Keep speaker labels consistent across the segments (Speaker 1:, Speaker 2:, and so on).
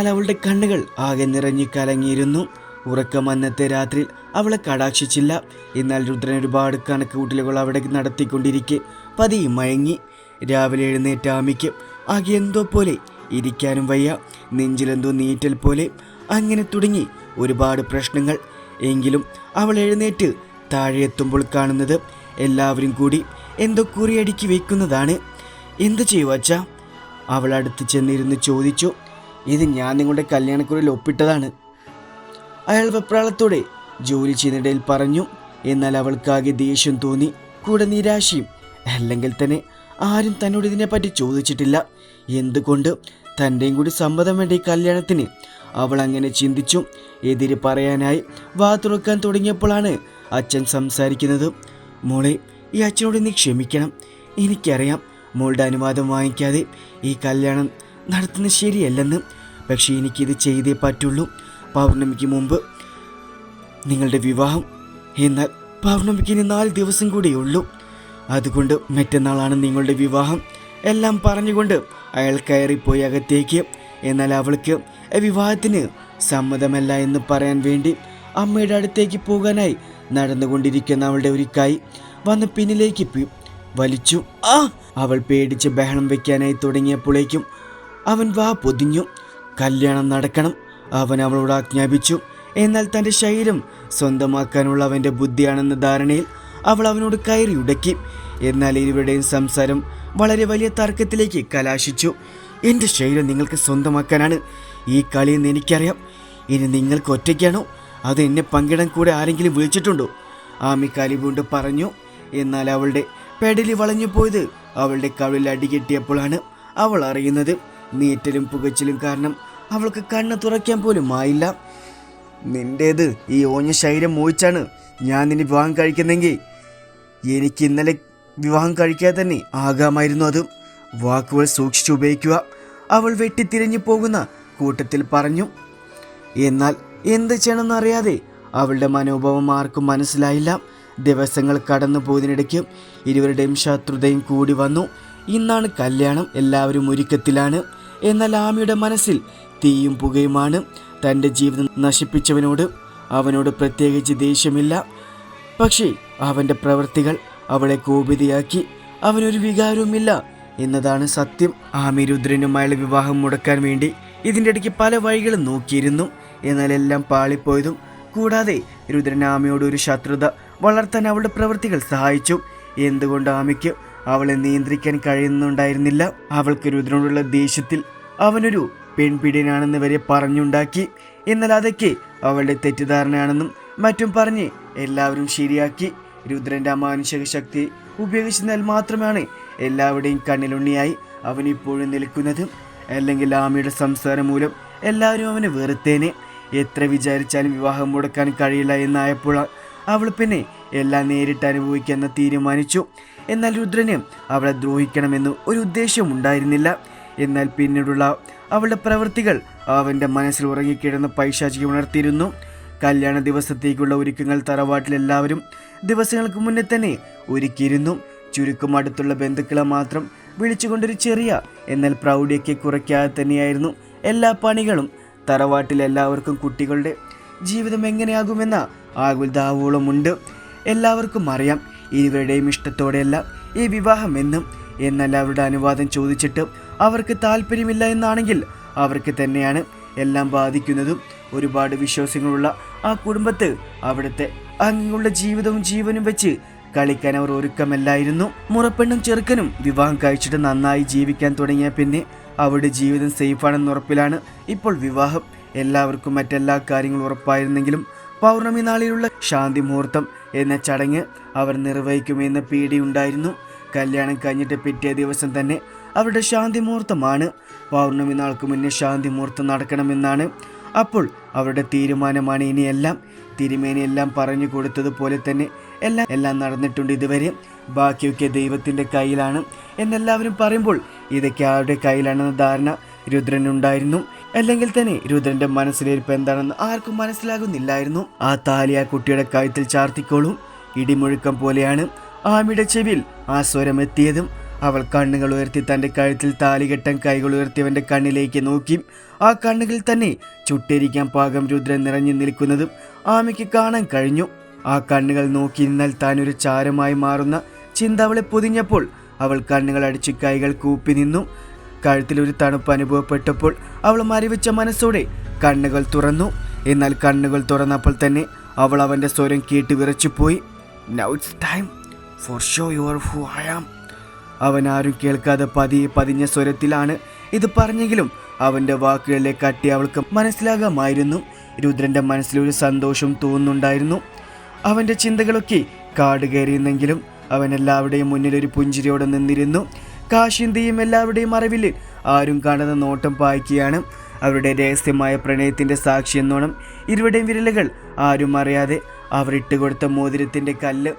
Speaker 1: എന്നാൽ അവളുടെ കണ്ണുകൾ ആകെ നിറഞ്ഞു കലങ്ങിയിരുന്നു. ഉറക്കം അന്നത്തെ രാത്രിയിൽ അവളെ കടാക്ഷിച്ചില്ല. എന്നാൽ രുദ്രൻ ഒരുപാട് കണക്കുകൂട്ടലുകൾ അവിടെ നടത്തിക്കൊണ്ടിരിക്കെ പതിയെ മയങ്ങി. രാവിലെ എഴുന്നേറ്റ ആമിക്ക് ആകെ എന്തോ പോലെ ഇരിക്കാനും വയ്യ. നെഞ്ചിലെന്തോ നീറ്റൽ പോലെ അങ്ങനെ തുടങ്ങി ഒരുപാട് പ്രശ്നങ്ങൾ. എങ്കിലും അവൾ എഴുന്നേറ്റ് താഴെ എത്തുമ്പോൾ കാണുന്നത് എല്ലാവരും കൂടി എന്തോ കുറിയടിക്കി വയ്ക്കുന്നതാണ്. എന്ത് ചെയ്യുവച്ച അവൾ അടുത്ത് ചെന്നിരുന്ന് ചോദിച്ചു. ഇത് ഞാൻ നിങ്ങളുടെ കല്യാണക്കുറിയിൽ ഒപ്പിട്ടതാണ്. അയാൾ വെപ്രാളത്തോടെ ജോലി ചെയ്യുന്നിടയിൽ പറഞ്ഞു എന്നാൽ അവൾക്കാകെ ദേഷ്യം തോന്നി കൂടെ നിരാശയും. അല്ലെങ്കിൽ തന്നെ ആരും തന്നോട് ഇതിനെപ്പറ്റി ചോദിച്ചിട്ടില്ല. എന്തുകൊണ്ട്? തന്റെയും കൂടി സമ്മതം വേണ്ട ഈ കല്യാണത്തിന്. അവൾ അങ്ങനെ ചിന്തിച്ചു. എതിര് പറയാനായി വാ തുറക്കാൻ തുടങ്ങിയപ്പോഴാണ് അച്ഛൻ സംസാരിക്കുന്നത്. മോളെ ഈ അച്ഛനോട് നീ ക്ഷമിക്കണം. എനിക്കറിയാം മോളുടെ അനുവാദം വാങ്ങിക്കാതെ ഈ കല്യാണം നടത്തുന്നത് ശരിയല്ലെന്ന് പക്ഷേ എനിക്കിത് ചെയ്തേ പറ്റുള്ളൂ. പൗർണമിക്ക് മുമ്പ് നിങ്ങളുടെ വിവാഹം. എന്നാൽ പൗർണമിക്ക് ഇനി നാല് ദിവസം കൂടിയുള്ളൂ അതുകൊണ്ട് മറ്റന്നാളാണ് നിങ്ങളുടെ വിവാഹം. എല്ലാം പറഞ്ഞുകൊണ്ട് അയാൾ കയറിപ്പോയി അകത്തേക്ക്. എന്നാൽ അവൾക്ക് വിവാഹത്തിന് സമ്മതമല്ല എന്ന് പറയാൻ വേണ്ടി അമ്മയുടെ അടുത്തേക്ക് പോകാനായി നടന്നുകൊണ്ടിരിക്കുന്ന അവളുടെ ഒരു കൈ വന്ന് പിന്നിലേക്ക് വലിച്ചു. ആ അവൾ പേടിച്ച് ബഹളം വയ്ക്കാനായി തുടങ്ങിയപ്പോഴേക്കും അവൻ വാ പൊതിഞ്ഞു. കല്യാണം നടക്കണം. അവൻ അവളോട് ആജ്ഞാപിച്ചു. എന്നാൽ തന്റെ ശരീരം സ്വന്തമാക്കാനുള്ള അവന്റെ ബുദ്ധിയാണെന്ന ധാരണയിൽ അവൾ അവനോട് കയറി ഉടക്കി. എന്നാൽ ഇരുവരുടെയും സംസാരം വളരെ വലിയ തർക്കത്തിലേക്ക് കലാശിച്ചു. എന്റെ ശരീരം നിങ്ങൾക്ക് സ്വന്തമാക്കാനാണ്. ഈ കളിയെന്ന് എനിക്കറിയാം. ഇനി നിങ്ങൾക്ക് ഒറ്റയ്ക്കാണോ? അത് എന്നെ പങ്കിടാൻ കൂടെ ആരെങ്കിലും വിളിച്ചിട്ടുണ്ടോ? ആമി കലിബുണ്ട് പറഞ്ഞു. എന്നാൽ അവളുടെ പെടലി വളഞ്ഞു പോയത് അവളുടെ കവിളിൽ അടികെട്ടിയപ്പോഴാണ് അവൾ അറിയുന്നത്. നീറ്റലും പുകച്ചിലും കാരണം അവൾക്ക് കണ്ണ് തുറയ്ക്കാൻ പോലും ആയില്ല. നിന്റേത് ഈ ഓഞ്ഞ ശരീരം മോഹിച്ചാണ് ഞാൻ നിന്നെ വിവാഹം കഴിക്കുന്നെങ്കിൽ. എനിക്ക് ഇന്നലെ വിവാഹം കഴിക്കാതെ തന്നെ ആകാമായിരുന്നു അത്. വാക്കുകൾ സൂക്ഷിച്ചു ഉപയോഗിക്കുക. അവൾ വെട്ടിത്തിരിഞ്ഞു പോകുന്ന കൂട്ടത്തിൽ പറഞ്ഞു എന്നാൽ എന്ത് ചെയ്യണമെന്നറിയാതെ അവളുടെ മനോഭാവം ആർക്കും മനസ്സിലായില്ല. ദിവസങ്ങൾ കടന്നു പോയതിനിടയ്ക്ക് ഇരുവരുടെയും ശത്രുതയും കൂടി വന്നു. ഇന്നാണ് കല്യാണം. എല്ലാവരും ഒരുക്കത്തിലാണ്. എന്നാൽ ആമിയുടെ മനസ്സിൽ തീയും പുകയുമാണ്. തന്റെ ജീവിതം നശിപ്പിച്ചവനോട് അവനോട് പ്രത്യേകിച്ച് ദേഷ്യമില്ല. പക്ഷേ അവന്റെ പ്രവൃത്തികൾ അവളെ കോപിതയാക്കി അവനൊരു വികാരവുമില്ല എന്നതാണ് സത്യം. ആമി രുദ്രനുമായുള്ള വിവാഹം മുടക്കാൻ വേണ്ടി ഇതിന്റെ ഇടയ്ക്ക് പല വഴികളും നോക്കിയിരുന്നു. എന്നാൽ എല്ലാം പാളിപ്പോയതും കൂടാതെ രുദ്രൻ ആമയോട് ഒരു ശത്രുത വളർത്താൻ അവളുടെ പ്രവൃത്തികൾ സഹായിച്ചു. എന്തുകൊണ്ട് ആമയ്ക്ക് അവളെ നിയന്ത്രിക്കാൻ കഴിയുന്നുണ്ടായിരുന്നില്ല. അവൾക്ക് രുദ്രനോടുള്ള ദേഷ്യത്തിൽ അവനൊരു പെൺപിടിയനാണെന്ന് വരെ പറഞ്ഞുണ്ടാക്കി. എന്നാൽ അതൊക്കെ അവളുടെ തെറ്റിദ്ധാരണയാണെന്നും മറ്റും പറഞ്ഞ് എല്ലാവരും ശരിയാക്കി. രുദ്രന്റെ അമാനുഷിക ശക്തി ഉപയോഗിച്ചതിനാൽ മാത്രമാണ് എല്ലാവരുടെയും കണ്ണിലുണ്ണിയായി അവൻ ഇപ്പോഴും നിൽക്കുന്നത്. അല്ലെങ്കിൽ ആമയുടെ സംസാരം മൂലം എല്ലാവരും അവനെ വെറുത്തേനെ. എത്ര വിചാരിച്ചാലും വിവാഹം മുടക്കാൻ കഴിയില്ല എന്നായപ്പോൾ അവൾ പിന്നെ എല്ലാം നേരിട്ട് അനുഭവിക്കാമെന്ന് തീരുമാനിച്ചു. എന്നാൽ രുദ്രന് അവളെ ദ്രോഹിക്കണമെന്ന് ഒരു ഉദ്ദേശം ഉണ്ടായിരുന്നില്ല. എന്നാൽ പിന്നീടുള്ള അവളുടെ പ്രവൃത്തികൾ അവന്റെ മനസ്സിൽ ഉറങ്ങിക്കിടന്ന് പൈശാചിക ഉണർത്തിയിരുന്നു. കല്യാണ ദിവസത്തേക്കുള്ള ഒരുക്കങ്ങൾ തറവാട്ടിൽ എല്ലാവരും ദിവസങ്ങൾക്ക് മുന്നേ തന്നെ ഒരുക്കിയിരുന്നു. ചുരുക്കം അടുത്തുള്ള ബന്ധുക്കളെ മാത്രം വിളിച്ചുകൊണ്ടൊരു ചെറിയ എന്നാൽ പ്രൗഢിയൊക്കെ കുറയ്ക്കാതെ തന്നെയായിരുന്നു എല്ലാ പണികളും. തറവാട്ടിൽ എല്ലാവർക്കും കുട്ടികളുടെ ജീവിതം എങ്ങനെയാകുമെന്ന ആകുൽദാവോളമുണ്ട് എല്ലാവർക്കും അറിയാം. ഇരുവരുടെയും ഇഷ്ടത്തോടെയല്ല ഈ വിവാഹം എന്നും. എന്നല്ല അവരുടെ അനുവാദം ചോദിച്ചിട്ട് അവർക്ക് താല്പര്യമില്ല എന്നാണെങ്കിൽ അവർക്ക് തന്നെയാണ് എല്ലാം ബാധിക്കുന്നതും. ഒരുപാട് വിശ്വാസങ്ങളുള്ള ആ കുടുംബത്ത് അവിടുത്തെ അങ്ങുള്ള ജീവിതവും ജീവനും വെച്ച് കളിക്കാൻ അവർ ഒരുക്കമല്ലായിരുന്നു. മുറപ്പെണ്ണും ചെറുക്കനും വിവാഹം കഴിച്ചിട്ട് നന്നായി ജീവിക്കാൻ തുടങ്ങിയ പിന്നെ അവരുടെ ജീവിതം സേഫാണെന്ന് ഉറപ്പിലാണ് ഇപ്പോൾ വിവാഹം. എല്ലാവർക്കും മറ്റെല്ലാ കാര്യങ്ങളും ഉറപ്പായിരുന്നെങ്കിലും പൗർണമി നാളിലുള്ള ശാന്തി മുഹൂർത്തം എന്ന ചടങ്ങ് അവർ നിർവഹിക്കുമെന്ന പേടിയുണ്ടായിരുന്നു. കല്യാണം കഴിഞ്ഞിട്ട് പിറ്റേ ദിവസം തന്നെ അവരുടെ ശാന്തി മുഹൂർത്തമാണ് പൗർണമി നാൾക്ക് മുന്നേ ശാന്തി മുഹൂർത്തം നടക്കണമെന്നാണ്. അപ്പോൾ അവരുടെ തീരുമാനമാണ് ഇനിയെല്ലാം. തിരുമേനി എല്ലാം പറഞ്ഞു കൊടുത്തതുപോലെ തന്നെ എല്ലാം എല്ലാം നടന്നിട്ടുണ്ട് ഇതുവരെ. ബാക്കിയൊക്കെ ദൈവത്തിന്റെ കയ്യിലാണ്. എന്നെല്ലാവരും പറയുമ്പോൾ ഇതൊക്കെ ആരുടെ കയ്യിലാണെന്ന ധാരണ രുദ്രനുണ്ടായിരുന്നു. അല്ലെങ്കിൽ തന്നെ രുദ്രന്റെ മനസ്സിലിരിപ്പ് എന്താണെന്ന് ആർക്കും മനസ്സിലാകുന്നില്ലായിരുന്നു. ആ താലി ആ കുട്ടിയുടെ കഴുത്തിൽ ചാർത്തിക്കോളും. ഇടിമുഴുക്കം പോലെയാണ് ആമിയുടെ ചെവിയിൽ ആ സ്വരം എത്തിയതും. അവൾ കണ്ണുകൾ ഉയർത്തി തന്റെ കഴുത്തിൽ താലികെട്ടൻ കൈകൾ ഉയർത്തിയവന്റെ കണ്ണിലേക്ക് നോക്കി. ആ കണ്ണുകളിൽ തന്നെ ചുട്ടിരിക്കാൻ പാകം രുദ്രൻ നിറഞ്ഞു നിൽക്കുന്നതും ആമയ്ക്ക് കാണാൻ കഴിഞ്ഞു. ആ കണ്ണുകൾ നോക്കി നിന്നാൽ ഒരു ചാരമായി മാറുന്ന ചിന്ത അവളെ പൊതിഞ്ഞപ്പോൾ അവൾ കണ്ണുകൾ അടിച്ച് കൈകൾ കൂപ്പി നിന്നു. കഴുത്തിലൊരു തണുപ്പ് അനുഭവപ്പെട്ടപ്പോൾ അവൾ മരവിച്ച മനസ്സോടെ കണ്ണുകൾ തുറന്നു. എന്നാൽ കണ്ണുകൾ തുറന്നപ്പോൾ തന്നെ അവൾ അവന്റെ സ്വരം കേട്ട് വിറച്ചുപോയി now it's time for show your who I am അവൻ ആരും കേൾക്കാതെ പതിയെ പതിഞ്ഞ സ്വരത്തിലാണ് ഇത് പറഞ്ഞെങ്കിലും അവന്റെ വാക്കുകളിലെ കട്ടി അവൾക്ക് മനസ്സിലാകാമായിരുന്നു. രുദ്രന്റെ മനസ്സിലൊരു സന്തോഷം തോന്നുന്നുണ്ടായിരുന്നു. അവന്റെ ചിന്തകളൊക്കെ കാട് കയറിയെന്നെങ്കിലും അവൻ എല്ലാവരുടെയും മുന്നിൽ ഒരു പുഞ്ചിരിയോടെ നിന്നിരുന്നു. കാശിന്തിയും എല്ലാവരുടെയും അറിവിൽ ആരും കാണുന്ന നോട്ടം പായിക്കുകയാണ്. അവരുടെ രഹസ്യമായ പ്രണയത്തിന്റെ സാക്ഷി എന്നോണം ഇരുവരുടെയും വിരലുകൾ ആരും അറിയാതെ അവർ ഇട്ടുകൊടുത്ത മോതിരത്തിന്റെ കല്ല്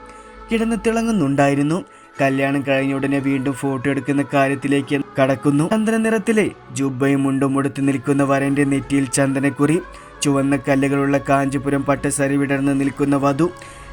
Speaker 1: കിടന്ന് തിളങ്ങുന്നുണ്ടായിരുന്നു. കല്യാണം കഴിഞ്ഞ ഉടനെ വീണ്ടും ഫോട്ടോ എടുക്കുന്ന കാര്യത്തിലേക്ക് കടക്കുന്നു. ചന്ദന നിറത്തിലെ ജുബയും മുണ്ടും ഉടുത്ത് നിൽക്കുന്ന വരന്റെ നെറ്റിയിൽ ചന്ദനക്കുറി ചുവന്ന കല്ലുകളുള്ള കാഞ്ചിപുരം പട്ടസരി വിടർന്ന് നിൽക്കുന്ന വധു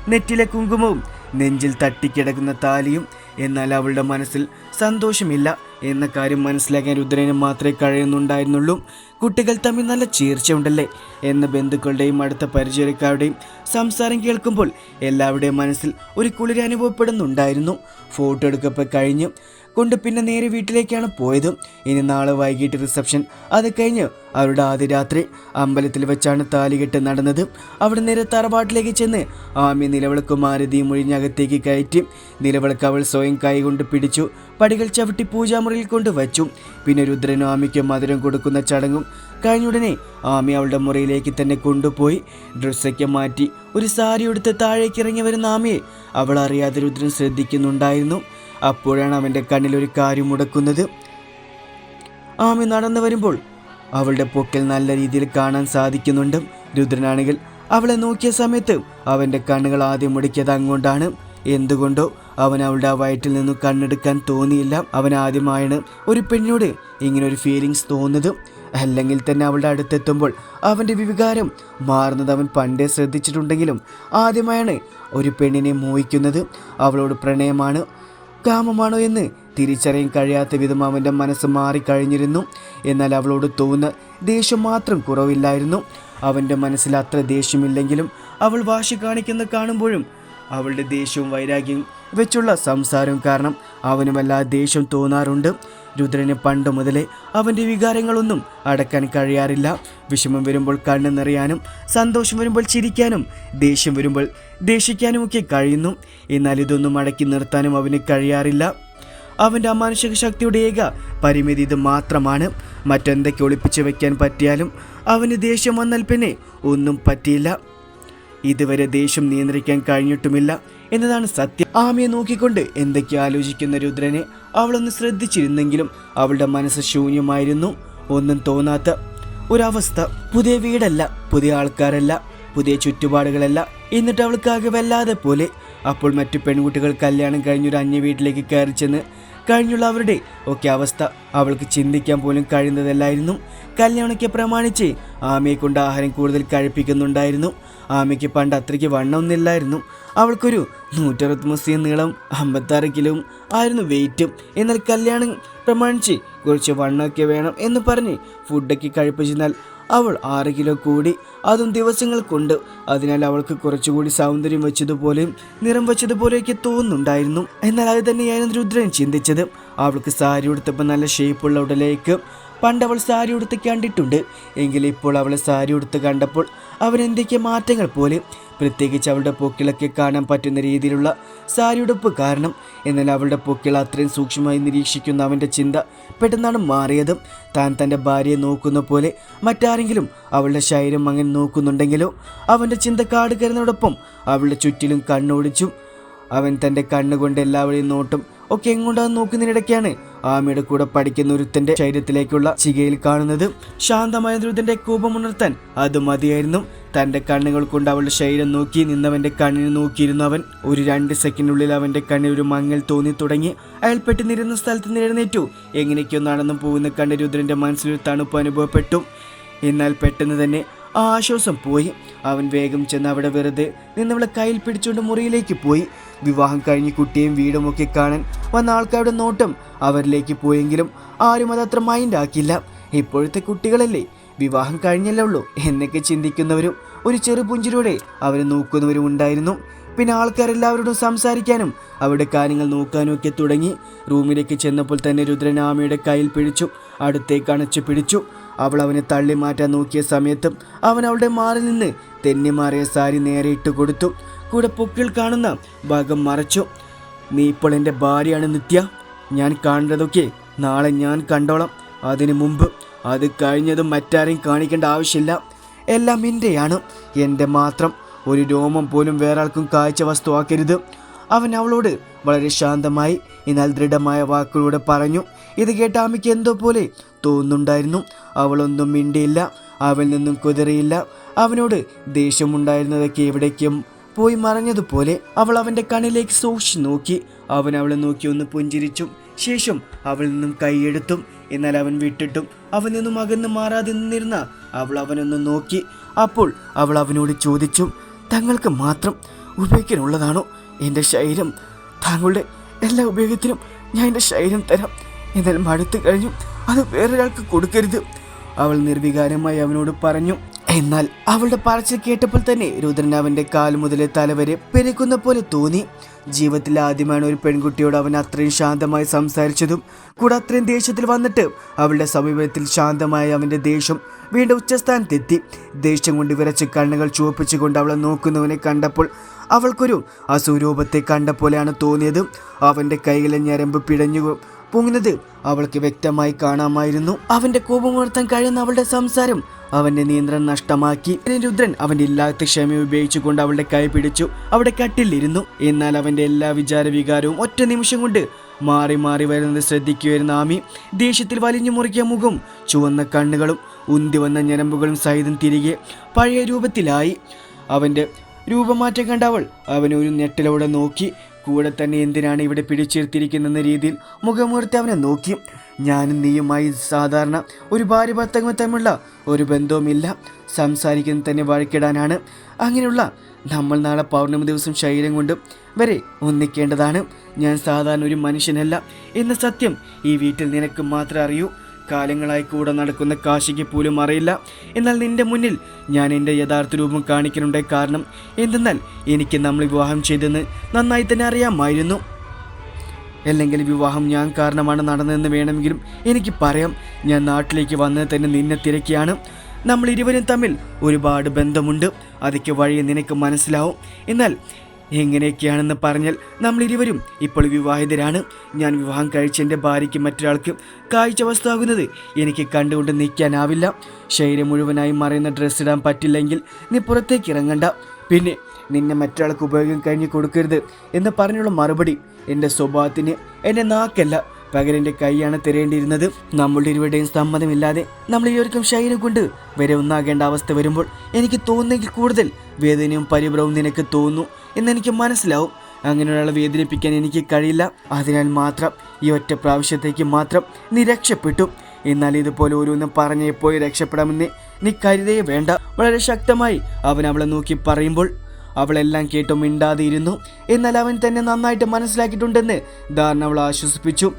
Speaker 1: നെറ്റിലെ കുങ്കുമവും നെഞ്ചിൽ തട്ടിക്കിടക്കുന്ന താലിയും എന്നാൽ അവളുടെ മനസ്സിൽ സന്തോഷമില്ല. എന്ന കാര്യം മനസ്സിലാക്കാൻ രുദ്രന് മാത്രമേ കഴിയുന്നുണ്ടായിരുന്നുള്ളൂ. കുട്ടികൾ തമ്മിൽ നല്ല ചീർച്ചയുണ്ടല്ലേ? എന്ന ബന്ധുക്കളുടെയും അടുത്ത പരിചയക്കാരുടെയും സംസാരം കേൾക്കുമ്പോൾ എല്ലാവരുടെയും മനസ്സിൽ ഒരു കുളിര് അനുഭവപ്പെടുന്നുണ്ടായിരുന്നു. ഫോട്ടോ എടുക്കപ്പ് കഴിഞ്ഞ് കൊണ്ട് പിന്നെ നേരെ വീട്ടിലേക്കാണ് പോയത്. ഇനി നാളെ വൈകിട്ട് റിസപ്ഷൻ. അത് കഴിഞ്ഞ് അവരുടെ ആദ്യ രാത്രി അമ്പലത്തിൽ വെച്ചാണ് താലികെട്ട് നടന്നത്. അവിടെ നേരെ തറവാട്ടിലേക്ക് ചെന്ന് ആമി നിലവിളക്ക് മാരുതി മുഴിഞ്ഞകത്തേക്ക് കയറ്റി നിലവിളക്ക് അവൾ സ്വയം കൈകൊണ്ട് പിടിച്ചു. പടികൾ ചവിട്ടി പൂജാമുറിയിൽ കൊണ്ട് വച്ചു പിന്നെ രുദ്രനും ആമിക്ക് മധുരം കൊടുക്കുന്ന ചടങ്ങും കഴിഞ്ഞുടനെ ആമി അവളുടെ മുറിയിലേക്ക് തന്നെ കൊണ്ടുപോയി. ഡ്രസ്സൊക്കെ മാറ്റി ഒരു സാരി എടുത്ത് താഴേക്ക് ഇറങ്ങി വരുന്ന ആമിയെ അവൾ അറിയാതെ രുദ്രൻ ശ്രദ്ധിക്കുന്നുണ്ടായിരുന്നു. അപ്പോഴാണ് അവന്റെ കണ്ണിൽ ഒരു കാര്യം മുടക്കുന്നത്. ആമി നടന്നു വരുമ്പോൾ അവളുടെ പൊക്കൽ നല്ല രീതിയിൽ കാണാൻ സാധിക്കുന്നുണ്ട്. രുദ്രനാണെങ്കിൽ അവളെ നോക്കിയ സമയത്ത് അവന്റെ കണ്ണുകൾ ആദ്യം മുടിക്കിയത് അങ്ങോട്ടാണ്. എന്തുകൊണ്ടോ അവൻ അവളുടെ ആ വയറ്റിൽ നിന്നും കണ്ണെടുക്കാൻ തോന്നിയില്ല. അവൻ ആദ്യമായാണ് ഒരു പെണ്ണിനോട് ഇങ്ങനെ ഒരു ഫീലിങ്സ് തോന്നുന്നതും. അല്ലെങ്കിൽ തന്നെ അവളുടെ അടുത്തെത്തുമ്പോൾ അവന്റെ വികാരം മാറുന്നത് അവൻ പണ്ടേ ശ്രദ്ധിച്ചിട്ടുണ്ടെങ്കിലും ആദ്യമായാണ് ഒരു പെണ്ണിനെ മോഹിക്കുന്നത്. അവളോട് പ്രണയമാണ് കാമമാണോ എന്ന് തിരിച്ചറിയാൻ കഴിയാത്ത വിധം അവന്റെ മനസ്സ് മാറിക്കഴിഞ്ഞിരുന്നു. എന്നാൽ അവളോട് തോന്നുന്ന ദേഷ്യം മാത്രം കുറവില്ലായിരുന്നു. അവന്റെ മനസ്സിൽ അത്ര ദേഷ്യമില്ലെങ്കിലും അവൾ വാശി കാണിക്കുന്ന കാണുമ്പോഴും അവളുടെ ദേഷ്യവും വൈരാഗ്യവും വെച്ചുള്ള സംസാരവും കാരണം അവനുമെല്ലാ ദേഷ്യം തോന്നാറുണ്ട്. രുദ്രന് പണ്ട് മുതലേ അവന്റെ വികാരങ്ങളൊന്നും അടക്കാൻ കഴിയാറില്ല. വിഷമം വരുമ്പോൾ കണ്ണു നിറയാനും സന്തോഷം വരുമ്പോൾ ചിരിക്കാനും ദേഷ്യം വരുമ്പോൾ ദേഷിക്കാനുമൊക്കെ കഴിയുന്നു. എന്നാൽ ഇതൊന്നും അടക്കി നിർത്താനും അവന് കഴിയാറില്ല. അവന്റെ അമാനുഷിക ശക്തിയുടെ ഏക പരിമിതി ഇത് മാത്രമാണ്. മറ്റെന്തൊക്കെ ഒളിപ്പിച്ചു വയ്ക്കാൻ പറ്റിയാലും അവന് ദേഷ്യം വന്നാൽ പിന്നെ ഒന്നും പറ്റിയില്ല. ഇതുവരെ ദേഷ്യം നിയന്ത്രിക്കാൻ കഴിഞ്ഞിട്ടുമില്ല എന്നതാണ് സത്യം. ആമയെ നോക്കിക്കൊണ്ട് എന്തൊക്കെ ആലോചിക്കുന്ന രുദ്രനെ അവളൊന്ന് ശ്രദ്ധിച്ചിരുന്നെങ്കിലും അവളുടെ മനസ്സ് ശൂന്യമായിരുന്നു. ഒന്നും തോന്നാത്ത ഒരവസ്ഥ. പുതിയ വീടല്ല പുതിയ ആൾക്കാരല്ല പുതിയ ചുറ്റുപാടുകളല്ല. എന്നിട്ട് അവൾക്കാകെ വല്ലാതെ പോലെ. അപ്പോൾ മറ്റു പെൺകുട്ടികൾ കല്യാണം കഴിഞ്ഞൊരു അന്യ വീട്ടിലേക്ക് കയറി ചെന്ന് കഴിഞ്ഞുള്ള അവരുടെ ഒക്കെ അവസ്ഥ അവൾക്ക് ചിന്തിക്കാൻ പോലും കഴിയുന്നതല്ലായിരുന്നു. കല്യാണಕ್ಕೆ പ്രമാണിച്ച് ആമയെ കൊണ്ട് ആഹാരം കൂടുതൽ കഴിപ്പിക്കുന്നുണ്ടായിരുന്നു. ആമയ്ക്ക് പണ്ട് അത്രയ്ക്ക് വണ്ണമൊന്നുമില്ലായിരുന്നു. അവൾക്കൊരു നൂറ്ററുപത്തി മുസ്ലിം നീളം അമ്പത്താറ് കിലോ ആയിരുന്നു വെയിറ്റും എന്നാൽ കല്യാണം പ്രമാണിച്ച് കുറച്ച് വണ്ണമൊക്കെ വേണം എന്ന് പറഞ്ഞ് ഫുഡൊക്കെ കഴിപ്പിച്ചെന്നാൽ അവൾ ആറ് കിലോ കൂടി. അതും ദിവസങ്ങൾ കൊണ്ട്. അതിനാൽ അവൾക്ക് കുറച്ചുകൂടി സൗന്ദര്യം വെച്ചതുപോലെയും നിറം വെച്ചതുപോലെയൊക്കെ തോന്നുന്നുണ്ടായിരുന്നു. എന്നാൽ അത് തന്നെയായിരുന്നു രുദ്രൻ ചിന്തിച്ചത്. അവൾക്ക് സാരി ഉടുത്തപ്പോൾ നല്ല ഷേപ്പുള്ള ഉടലേക്ക് പണ്ട് അവൾ സാരി ഉടുത്ത് കണ്ടിട്ടുണ്ട്. എങ്കിൽ ഇപ്പോൾ അവളെ സാരി ഉടുത്ത് കണ്ടപ്പോൾ അവൻ എന്തൊക്കെ മാറ്റങ്ങൾ പോലെ. പ്രത്യേകിച്ച് അവളുടെ പൊക്കിളൊക്കെ കാണാൻ പറ്റുന്ന രീതിയിലുള്ള സാരി ഉടുപ്പ് കാരണം. എന്നാൽ അവളുടെ പൊക്കിൾ അത്രയും സൂക്ഷ്മമായി നിരീക്ഷിക്കുന്ന അവന്റെ ചിന്ത പെട്ടെന്നാണ് മാറിയത്. താൻ തന്റെ ഭാര്യയെ നോക്കുന്ന പോലെ മറ്റാരെങ്കിലും അവളുടെ ശരീരം അങ്ങനെ നോക്കുന്നുണ്ടെങ്കിലോ? അവന്റെ ചിന്ത കാട് അവളുടെ ചുറ്റിലും കണ്ണോടിച്ചും അവൻ തന്റെ കണ്ണുകൊണ്ട് എല്ലാവരെയും നോട്ടും ഒക്കെ എങ്ങോട്ടാണ് നോക്കുന്നതിനിടയ്ക്കാണ് ആമയുടെ കൂടെ പഠിക്കുന്ന ഒരുത്തന്റെ ശരീരത്തിലേക്കുള്ള ചികയിൽ കാണുന്നത് ശാന്തമായ ദ്രുതന്റെ കോപമുണർത്താൻ അത് മതിയായിരുന്നു. തന്റെ കണ്ണുകൾ കൊണ്ട് അവളുടെ ശരീരം നോക്കി നിന്നവന്റെ കണ്ണിന് നോക്കിയിരുന്നു അവൻ. ഒരു രണ്ട് സെക്കൻഡിനുള്ളിൽ അവന്റെ കണ്ണിൽ ഒരു മങ്ങൽ തോന്നി തുടങ്ങി. അയാൾ പെട്ടെന്നിരുന്ന സ്ഥലത്ത് നിരുന്നേറ്റു എങ്ങനെയൊക്കെയോ നടന്നു പോകുന്ന കണ്ട് രുദ്രന്റെ മനസ്സിലൊരു തണുപ്പ് അനുഭവപ്പെട്ടു. എന്നാൽ പെട്ടെന്ന് തന്നെ ആ ആശ്വാസം പോയി. അവൻ വേഗം ചെന്ന് അവിടെ വെറുതെ നിന്നവളെ കയ്യിൽ പിടിച്ചുകൊണ്ട് മുറിയിലേക്ക് പോയി. വിവാഹം കഴിഞ്ഞ് കുട്ടിയും വീടും ഒക്കെ കാണാൻ വന്ന ആൾക്കാരുടെ നോട്ടം അവരിലേക്ക് പോയെങ്കിലും ആരും അതത്ര മൈൻഡ് ആക്കില്ല ഇപ്പോഴത്തെ കുട്ടികളല്ലേ? വിവാഹം കഴിഞ്ഞല്ലേ ഉള്ളൂ എന്നൊക്കെ ചിന്തിക്കുന്നവരും ഒരു ചെറു പുഞ്ചിലൂടെ അവരെ നോക്കുന്നവരും ഉണ്ടായിരുന്നു. പിന്നെ ആൾക്കാരെല്ലാവരോടും സംസാരിക്കാനും അവരുടെ കാര്യങ്ങൾ നോക്കാനും ഒക്കെ തുടങ്ങി. റൂമിലേക്ക് ചെന്നപ്പോൾ തന്നെ രുദ്രൻ ആമയുടെ കയ്യിൽ പിടിച്ചു അടുത്തേക്ക് അണച്ചു പിടിച്ചു. അവൾ അവനെ തള്ളി മാറ്റാൻ നോക്കിയ സമയത്തും അവൻ അവളുടെ മാറിൽ നിന്ന് തെന്നി മാറിയ സാരി നേരെ ഇട്ട് കൊടുത്തു കൂടെ പൊക്കിൽ കാണുന്ന ഭാഗം മറച്ചു. നീ ഇപ്പോൾ എന്റെ ഭാര്യയാണ് നിത്യ. ഞാൻ കാണുന്നതൊക്കെ നാളെ ഞാൻ കണ്ടോളാം. അതിനു മുമ്പ് അത് കഴിഞ്ഞതും മറ്റാരെയും കാണിക്കേണ്ട ആവശ്യമില്ല. എല്ലാം എന്റെയാണ് എന്റെ മാത്രം. ഒരു രോമം പോലും വേറെ ആൾക്കും കാഴ്ച വസ്തുവാക്കരുത്. അവൻ അവളോട് വളരെ ശാന്തമായി എന്നാൽ ദൃഢമായ വാക്കുകളോട് പറഞ്ഞു ഇത് കേട്ട ആമയ്ക്ക് എന്തോ പോലെ തോന്നുന്നുണ്ടായിരുന്നു. അവളൊന്നും മിണ്ടിയില്ല. അവൽ നിന്നും കുതിരയില്ല. അവനോട് ദേഷ്യമുണ്ടായിരുന്നതൊക്കെ എവിടേക്കും പോയി മറഞ്ഞതുപോലെ അവൾ അവന്റെ കണ്ണിലേക്ക് സൂക്ഷിച്ചു നോക്കി. അവൻ അവളെ നോക്കി ഒന്ന് പുഞ്ചിരിച്ചു ശേഷം അവളിൽ നിന്നും കൈയെടുത്തും എന്നാൽ അവൻ വിട്ടിട്ടും അവൻ നിന്നും അകന്ന് മാറാതെ നിന്നിരുന്ന അവൾ അവനൊന്ന് നോക്കി. അപ്പോൾ അവൾ അവനോട് ചോദിച്ചു തങ്ങൾക്ക് മാത്രം ഉപയോഗിക്കാനുള്ളതാണോ എന്റെ ശരീരം? താങ്കളുടെ എല്ലാ ഉപയോഗത്തിനും ഞാൻ എന്റെ ശരീരം തരാം. എന്നാൽ മടുത്തു കഴിഞ്ഞു. അത് വേറൊരാൾക്ക് കൊടുക്കരുത്. അവൾ നിർവികാരമായി അവനോട് പറഞ്ഞു എന്നാൽ അവളുടെ പറച്ചിൽ കേട്ടപ്പോൾ തന്നെ രുദ്രൻ അവന്റെ കാൽ മുതലേ തലവരെ പെരുക്കുന്ന പോലെ തോന്നി. ജീവിതത്തിൽ ആദ്യമാണ് ഒരു പെൺകുട്ടിയോട് അവൻ അത്രയും ശാന്തമായി സംസാരിച്ചതും കൂടെ അത്രയും ദേഷ്യത്തിൽ വന്നിട്ട് അവളുടെ സമീപത്തിൽ ശാന്തമായ അവന്റെ ദേഷ്യം വീണ്ടും ഉച്ചസ്ഥാനത്തെത്തി. ദേഷ്യം കൊണ്ട് വിറച്ച് കണ്ണുകൾ ചുവപ്പിച്ചുകൊണ്ട് അവളെ നോക്കുന്നവനെ കണ്ടപ്പോൾ അവൾക്കൊരു അസുരൂപത്തെ കണ്ട പോലെയാണ് തോന്നിയത്. അവന്റെ കൈയിലെ ഞരമ്പ് പിടഞ്ഞു പൊങ്ങുന്നത്. അവൾക്ക് വ്യക്തമായി കാണാമായിരുന്നു. അവന്റെ കോപമുണർത്താൻ കഴിയുന്ന അവളുടെ സംസാരം. അവന്റെ നിയന്ത്രണം നഷ്ടമാക്കി. രുദ്രൻ അവന്റെ ഇല്ലാത്ത ക്ഷമ ഉപയോഗിച്ചുകൊണ്ട് അവളുടെ കൈ പിടിച്ചു. അവിടെ കട്ടിലിരുന്നു. എന്നാൽ അവന്റെ എല്ലാ വിചാര വികാരവും ഒറ്റ നിമിഷം കൊണ്ട് മാറി മാറി വരുന്നത് ശ്രദ്ധിക്കുവായിരുന്ന ആമി. ദേഷ്യത്തിൽ വലിഞ്ഞു മുറിക്കിയ മുഖം ചുവന്ന കണ്ണുകളും ഉന്തി വന്ന ഞരമ്പുകളും സഹിതം തിരികെ പഴയ രൂപത്തിലായി. അവന്റെ രൂപമാറ്റം കണ്ട അവൾ അവനെ ഒരു നോക്കി. കൂടെ തന്നെ എന്തിനാണ് ഇവിടെ പിടിച്ചിരുത്തിയിരിക്കുന്ന രീതിയിൽ മുഖമുയർത്തി അവനെ നോക്കി. ഞാനും നീയുമായി സാധാരണ ഒരു ഭാര്യ ഭർത്തകം തമ്മിലുള്ള ഒരു ബന്ധവുമില്ല. സംസാരിക്കുന്നത് തന്നെ വഴക്കിടാനാണ്. അങ്ങനെയുള്ള നമ്മൾ നാളെ പൗർണമി ദിവസം ശരീരം കൊണ്ട് വരെ ഒന്നിക്കേണ്ടതാണ്. ഞാൻ സാധാരണ ഒരു മനുഷ്യനല്ല എന്ന സത്യം ഈ വീട്ടിൽ നിനക്ക് മാത്രമേ അറിയൂ. കാലങ്ങളായി കൂടെ നടക്കുന്ന കാശിക്ക് പോലും അറിയില്ല. എന്നാൽ നിന്റെ മുന്നിൽ ഞാൻ എന്റെ യഥാർത്ഥ രൂപം കാണിക്കുന്നുണ്ട് കാരണം എന്തെന്നാൽ എനിക്ക് നമ്മൾ വിവാഹം ചെയ്തെന്ന് നന്നായി തന്നെ അറിയാമായിരുന്നു. അല്ലെങ്കിൽ വിവാഹം ഞാൻ കാരണമാണ് നടന്നതെന്ന് വേണമെങ്കിലും എനിക്ക് പറയാം. ഞാൻ നാട്ടിലേക്ക് വന്നത് തന്നെ നിന്നെ തിരക്കിയാണ്. നമ്മൾ ഇരുവരും തമ്മിൽ ഒരുപാട് ബന്ധമുണ്ട്. അതൊക്കെ വഴി നിനക്ക് മനസ്സിലാവും. എന്നാൽ എങ്ങനെയൊക്കെയാണെന്ന് പറഞ്ഞാൽ നമ്മൾ ഇരുവരും ഇപ്പോൾ വിവാഹിതരാണ്. ഞാൻ വിവാഹം കഴിച്ച എന്റെ ഭാര്യയ്ക്ക് മറ്റൊരാൾക്ക് കാഴ്ച വസ്തുവാകുന്നത് എനിക്ക് കണ്ടുകൊണ്ട് നിൽക്കാനാവില്ല. ശരീരം മുഴുവനായി മറയുന്ന ഡ്രസ്സ് ഇടാൻ പറ്റില്ലെങ്കിൽ നീ പുറത്തേക്ക് ഇറങ്ങണ്ട. പിന്നെ നിന്നെ മറ്റൊരാൾക്ക് ഉപയോഗം കഴിഞ്ഞ് കൊടുക്കരുത് എന്ന് പറഞ്ഞുള്ള മറുപടി എന്റെ സ്വഭാവത്തിന് എന്റെ നാക്കല്ല. പകരം എന്റെ കൈയാണ് തിരയേണ്ടിയിരുന്നത്. നമ്മളുടെ ഇരുവരുടെയും സമ്മതമില്ലാതെ നമ്മൾ ഇരുവർക്കും ശൈലം കൊണ്ട് വരെ ഒന്നാകേണ്ട അവസ്ഥ വരുമ്പോൾ എനിക്ക് തോന്നുന്നെങ്കിൽ കൂടുതൽ വേദനയും പരിഭ്രവും നിനക്ക് തോന്നുന്നു എന്നെനിക്ക് മനസ്സിലാവും. അങ്ങനെ ഒരാളെ വേദനിപ്പിക്കാൻ എനിക്ക് കഴിയില്ല. അതിനാൽ മാത്രം ഈ ഒറ്റ പ്രാവശ്യത്തേക്ക് മാത്രം നീ രക്ഷപ്പെട്ടു. എന്നാൽ ഇതുപോലെ ഓരോന്നും പറഞ്ഞ് പോയി രക്ഷപ്പെടാമെന്ന് നീ കരുതേ വേണ്ട. വളരെ ശക്തമായി അവൻ അവളെ നോക്കി പറയുമ്പോൾ അവളെല്ലാം കേട്ടും മിണ്ടാതെ ഇരുന്നു എന്നാൽ അവൻ തന്നെ നന്നായിട്ട് മനസ്സിലാക്കിയിട്ടുണ്ടെന്ന് ധാരണ അവൾ ആശ്വസിപ്പിച്ചു.